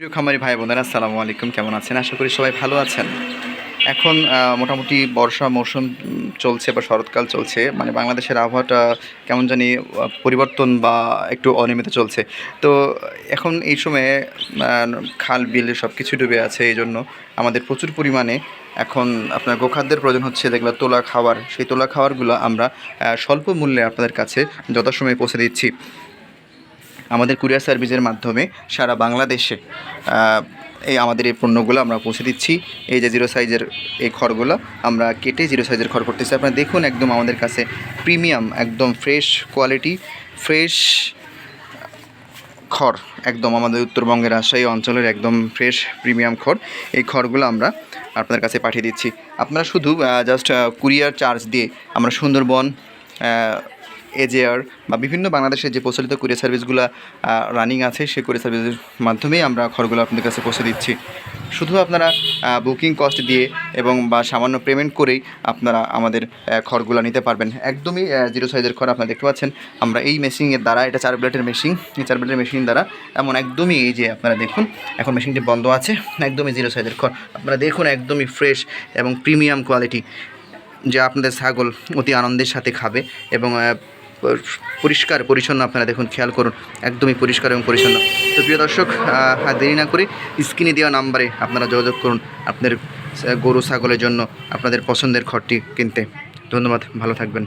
প্রিয় খামারি ভাই বোনেরা, আসসালামু আলাইকুম। কেমন আছেন? আশা করি সবাই ভালো আছেন। এখন মোটামুটি বর্ষা মৌসুম চলছে বা শরৎকাল চলছে মানে বাংলাদেশের আবহাওয়াটা কেমন জানি পরিবর্তন বা একটু অনিয়মিত চলছে। তো এখন এই সময়ে খাল, বিল সব কিছু ডুবে আছে এই জন্য আমাদের প্রচুর পরিমাণে এখন আপনার গোখাদ্যের প্রয়োজন হচ্ছে, যেগুলো তোলা খাওয়ার, সেই তোলা খাওয়ারগুলো আমরা স্বল্প মূল্যে আপনাদের কাছে যথাসময়ে পৌঁছে দিচ্ছি। আমাদের কুরিয়ার সার্ভিসের মাধ্যমে সারা বাংলাদেশে এই আমাদের এই পণ্যগুলো আমরা পৌঁছে দিচ্ছি। এই যে জিরো সাইজের এই খড়গুলো আমরা কেটে জিরো সাইজের খড় করতেছি। আপনারা দেখুন একদম আমাদের কাছে প্রিমিয়াম, একদম ফ্রেশ কোয়ালিটি, ফ্রেশ খড়, একদম আমাদের উত্তরবঙ্গের রাজশাহী অঞ্চলের একদম ফ্রেশ প্রিমিয়াম খড়। এই খড়গুলো আমরা আপনাদের কাছে পাঠিয়ে দিচ্ছি। আপনারা শুধু জাস্ট কুরিয়ার চার্জ দিয়ে আমরা সুন্দরবন এজেয়ার বা বিভিন্ন বাংলাদেশের যে প্রচলিত কুরিয়ার সার্ভিসগুলো রানিং আছে, সেই কুরিয়ার সার্ভিসের মাধ্যমেই আমরা খড়গুলো আপনাদের কাছে পৌঁছে দিচ্ছি। শুধু আপনারা বুকিং কস্ট দিয়ে এবং বা সামান্য পেমেন্ট করেই আপনারা আমাদের খড়গুলো নিতে পারবেন। একদমই জিরো সাইজের খড় আপনারা দেখতে পাচ্ছেন। আমরা এই মেশিনের দ্বারা, এটা চার ব্লেটের মেশিন, এই চার ব্লেটের মেশিন দ্বারা এমন একদমই এই যে আপনারা দেখুন, এখন মেশিনটি বন্ধ আছে, একদমই জিরো সাইজের খড়। আপনারা দেখুন একদমই ফ্রেশ এবং প্রিমিয়াম কোয়ালিটি, যা আপনাদের ছাগল অতি আনন্দের সাথে খাবে এবং পরিষ্কার, পরিচ্ছন্ন আপনারা দেখুন, খেয়াল করুন, একদমই পরিষ্কার এবং পরিচ্ছন্ন। তো প্রিয় দর্শক দেরি না করে স্ক্রিনে দেওয়া নাম্বারে আপনারা যোগাযোগ করুন আপনাদের গরু, ছাগলের জন্য আপনাদের পছন্দের ঘরটি কিনতে। ধন্যবাদ, ভালো থাকবেন।